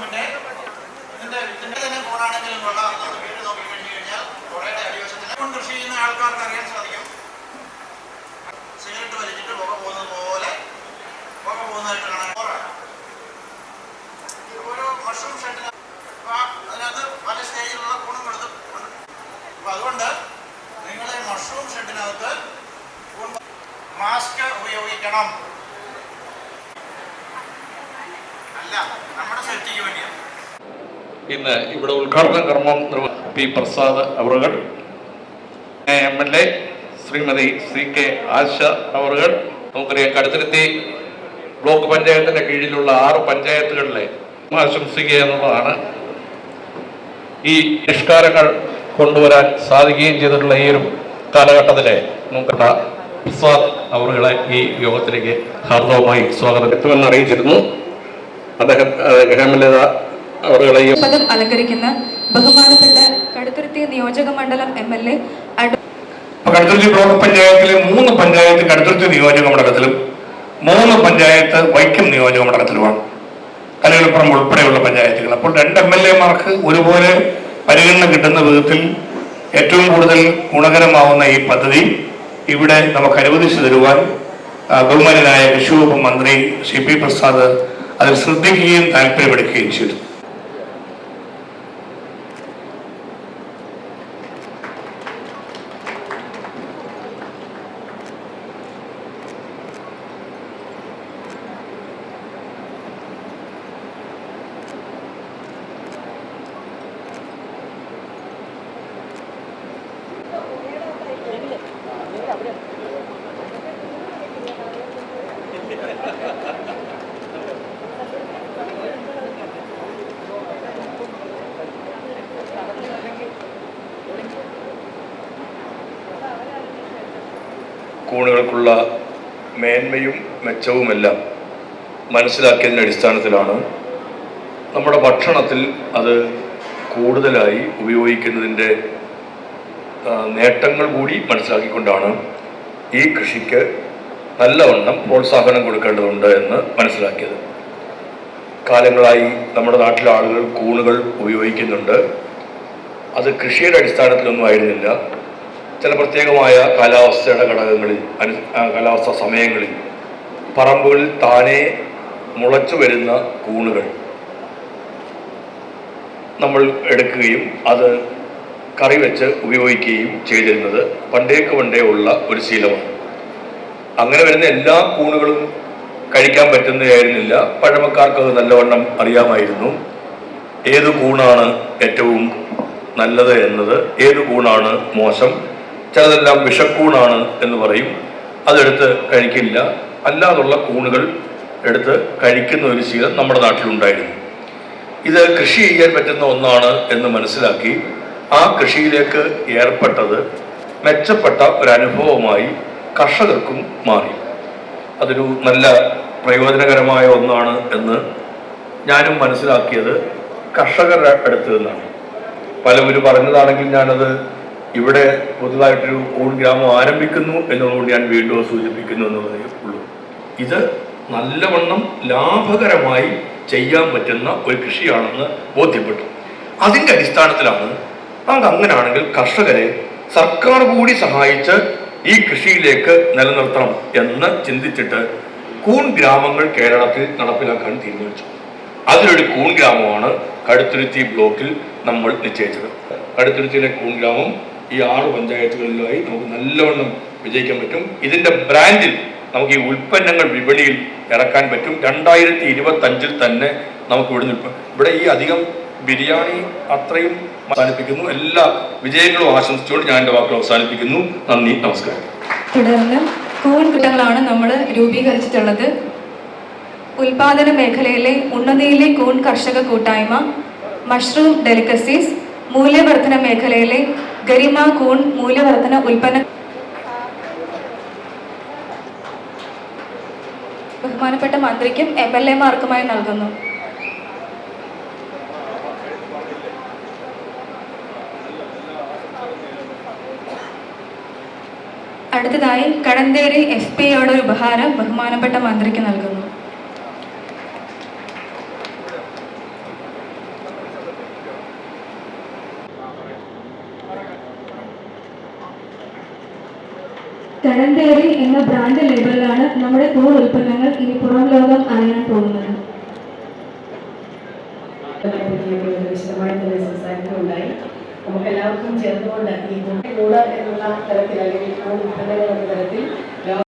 മഷ്റൂമിന്റെ ഇതിന്റെ ഇതിന്റെ തന്നെ കോണാണെങ്കിലും കൊള്ളാം. വീട് നോക്കി കഴിഞ്ഞു കഴിഞ്ഞാൽ പുഴയുടെ അടിവശത്തിന് കൃഷി ചെയ്യുന്ന ആൾക്കാർക്ക് അറിയാൻ സാധിക്കും. സിഗരറ്റ് വലിച്ചിട്ട് പുക പോകുന്നത് പോലെ പുക പോകുന്നതായിട്ട് കാണാൻ ഓരോ മഷ്റൂം ഷെഡിന് അതിനകത്ത് പല സ്റ്റേജിലുള്ള ഗുണങ്ങൾ ഉണ്ട് അപ്പൊ അതുകൊണ്ട് നിങ്ങൾ ഈ മഷ്റൂം ഷെഡിനകത്ത് മാസ്ക് ഉപയോഗിക്കണം. ഇന്ന് ഇവിടെ ഉദ്ഘാടന കർമ്മം പി പ്രസാദ് അവറുകൾ M L A Shrimati C K Asha അവറുകൾ നമുക്കറിയാം കടുത്തിരുത്തി ബ്ലോക്ക് പഞ്ചായത്തിന്റെ കീഴിലുള്ള ആറ് പഞ്ചായത്തുകളിലെ ആശംസിക്കുക എന്നുള്ളതാണ്. ഈ പരിഷ്കാരങ്ങൾ കൊണ്ടുവരാൻ സാധിക്കുകയും ചെയ്തിട്ടുള്ള ഈ ഒരു കാലഘട്ടത്തിലെ നമുക്ക് പ്രസാദ് അവറുകളെ ഈ യോഗത്തിലേക്ക് ഹാർദവമായി സ്വാഗതം. എത്തുമെന്ന് അറിയിച്ചിരുന്നു. അദ്ദേഹം ഹേമലത അവറുകളെ ഈ പദം അലങ്കരിക്കുന്ന ബഹുമാനപ്പെട്ട കടുത്തുരുത്തി നിയോജക മണ്ഡലം M L A Kaduthuruthy block പഞ്ചായത്തിലെ മൂന്ന് പഞ്ചായത്ത് കടുത്തുരുത്തി നിയോജക മണ്ഡലത്തിലും മൂന്ന് പഞ്ചായത്ത് വൈക്കം നിയോജക മണ്ഡലത്തിലുമാണ്. കലകളിപ്പുറം ഉൾപ്പെടെയുള്ള പഞ്ചായത്തുകൾ. അപ്പോൾ രണ്ട് എം എൽ എമാർക്ക് ഒരുപോലെ പരിഗണന കിട്ടുന്ന വിധത്തിൽ ഏറ്റവും കൂടുതൽ ഗുണകരമാവുന്ന ഈ പദ്ധതി ഇവിടെ നമുക്ക് അനുവദിച്ചു തരുവാൻ ബഹുമാനായ ബഹുമാനനായ കൃഷി വകുപ്പ് മന്ത്രി സി പി പ്രസാദ് അതിൽ ശ്രദ്ധിക്കുകയും താല്പര്യമെടുക്കുകയും ചെയ്തു. കൂണുകൾക്കുള്ള മേന്മയും മെച്ചവുമെല്ലാം മനസ്സിലാക്കിയതിന്റെ അടിസ്ഥാനത്തിലാണ് നമ്മുടെ ഭക്ഷണത്തിൽ അത് കൂടുതലായി ഉപയോഗിക്കുന്നതിന്റെ നേട്ടങ്ങൾ കൂടി മനസ്സിലാക്കിക്കൊണ്ടാണ് ഈ കൃഷിക്ക് നല്ലവണ്ണം പ്രോത്സാഹനം കൊടുക്കേണ്ടതുണ്ട് എന്ന് മനസ്സിലാക്കിയത്. കാലങ്ങളായി നമ്മുടെ നാട്ടിലെ ആളുകൾ കൂണുകൾ ഉപയോഗിക്കുന്നുണ്ട്. അത് കൃഷിയുടെ അടിസ്ഥാനത്തിലൊന്നും ആയിരുന്നില്ല. ചില പ്രത്യേകമായ കാലാവസ്ഥയുടെ ഘടകങ്ങളിൽ അനു കാലാവസ്ഥ സമയങ്ങളിൽ പറമ്പുകളിൽ താനെ മുളച്ചു വരുന്ന കൂണുകൾ നമ്മൾ എടുക്കുകയും അത് കറി വെച്ച് ഉപയോഗിക്കുകയും ചെയ്തിരുന്നത് പണ്ടേക്ക് പണ്ടേ ഉള്ള ഒരു ശീലമാണ്. അങ്ങനെ വരുന്ന എല്ലാ കൂണുകളും കഴിക്കാൻ പറ്റുന്നതായിരുന്നില്ല. പഴമക്കാർക്ക് അത് നല്ലവണ്ണം അറിയാമായിരുന്നു. ഏത് കൂണാണ് ഏറ്റവും നല്ലത് എന്നത്? ഏത് കൂണാണ് മോശം? ചിലതെല്ലാം വിഷക്കൂണാണ് എന്ന് പറയും. അതെടുത്ത് കഴിക്കില്ല. അല്ലാതുള്ള കൂണുകൾ എടുത്ത് കഴിക്കുന്ന ഒരു ശീലം നമ്മുടെ നാട്ടിലുണ്ടായിരുന്നു. ഇത് കൃഷി ചെയ്യാൻ പറ്റുന്ന ഒന്നാണ് എന്ന് മനസ്സിലാക്കി ആ കൃഷിയിലേക്ക് ഏർപ്പെട്ടത് മെച്ചപ്പെട്ട ഒരു അനുഭവമായി കർഷകർക്കും മാറി. അതൊരു നല്ല പ്രയോജനകരമായ ഒന്നാണ് എന്ന് ഞാനും മനസ്സിലാക്കിയത് കർഷകരുടെ അടുത്ത് നിന്നാണ്. പലവരും പറഞ്ഞതാണെങ്കിൽ ഞാനത് ഇവിടെ പുതുതായിട്ടൊരു ഓൺ ഗ്രാമം ആരംഭിക്കുന്നു എന്നുള്ളതുകൊണ്ട് ഞാൻ വീണ്ടും സൂചിപ്പിക്കുന്നു എന്നുള്ളതേ ഉള്ളൂ. ഇത് നല്ലവണ്ണം ലാഭകരമായി ചെയ്യാൻ പറ്റുന്ന ഒരു കൃഷിയാണെന്ന് ബോധ്യപ്പെട്ടു. അതിന്റെ അടിസ്ഥാനത്തിലാണ് നമുക്ക് അങ്ങനെയാണെങ്കിൽ കർഷകരെ സർക്കാർ കൂടി സഹായിച്ച് ഈ കൃഷിയിലേക്ക് നിലനിർത്തണം എന്ന് ചിന്തിച്ചിട്ട് കൂൺ ഗ്രാമങ്ങൾ കേരളത്തിൽ നടപ്പിലാക്കാൻ തീരുമാനിച്ചു. അതിലൊരു കൂൺ ഗ്രാമമാണ് കടുത്തുരുത്തി ബ്ലോക്കിൽ നമ്മൾ നിശ്ചയിച്ചത്. കടുത്തുരുത്തിയിലെ കൂൺ ഗ്രാമം ഈ ആറ് പഞ്ചായത്തുകളിലായി നമുക്ക് നല്ലവണ്ണം വിജയിക്കാൻ പറ്റും. ഇതിന്റെ ബ്രാൻഡിൽ നമുക്ക് ഈ ഉൽപ്പന്നങ്ങൾ വിപണിയിൽ ഇറക്കാൻ പറ്റും. രണ്ടായിരത്തി ഇരുപത്തി അഞ്ചിൽ തന്നെ നമുക്ക് ഇവിടെ നിൽപ്പം ഇവിടെ ഈ അധികം ബിരിയാണി അത്രയും അവസാനിപ്പിക്കുന്നു. എല്ലാ വിജയങ്ങളും ആശംസിച്ചുകൊണ്ട് ഞാൻ എന്റെ വാക്കുകൾ അവസാനിപ്പിക്കുന്നു. നന്ദി നമസ്കാരം. തുടർന്ന് കൂൺകുട്ടങ്ങളാണ് നമ്മൾ രൂപീകരിച്ചിട്ടുള്ളത്. ഉൽപാദന മേഖലയിലെ ഉന്നതിയിലെ കൂൺ കർഷക കൂട്ടായ്മ മഷ്റൂം ഡെലിക്കസീസ് മൂല്യവർദ്ധന മേഖലയിലെ ഗരിമ കൂൺ മൂല്യവർദ്ധന ഉൽപ്പന്ന ബഹുമാനപ്പെട്ട മന്ത്രിക്കും എം എൽ എമാർക്കുമായി നൽകുന്നു. അടുത്തതായി കടന്തേരി എസ് പി യുടെ ഒരു ഉപഹാരം ബഹുമാനപ്പെട്ട മന്ത്രിക്ക് നൽകുന്നു. കടന്തേറി എന്ന ബ്രാൻഡ് ലേബലിലാണ് നമ്മുടെ കൂൺ ഉൽപ്പന്നങ്ങൾ ഇനി പുറം ലോകം അറിയാൻ പോകുന്നത്. സംസാരിക്കുകയുണ്ടായി നമുക്ക് എല്ലാവർക്കും ചേർന്നുകൊണ്ട് ഈ കൂടെ എന്നുള്ള തരത്തിൽ അല്ലെങ്കിൽ കൂടുതൽ ഉൽപ്പന്നങ്ങൾ എന്ന തരത്തിൽ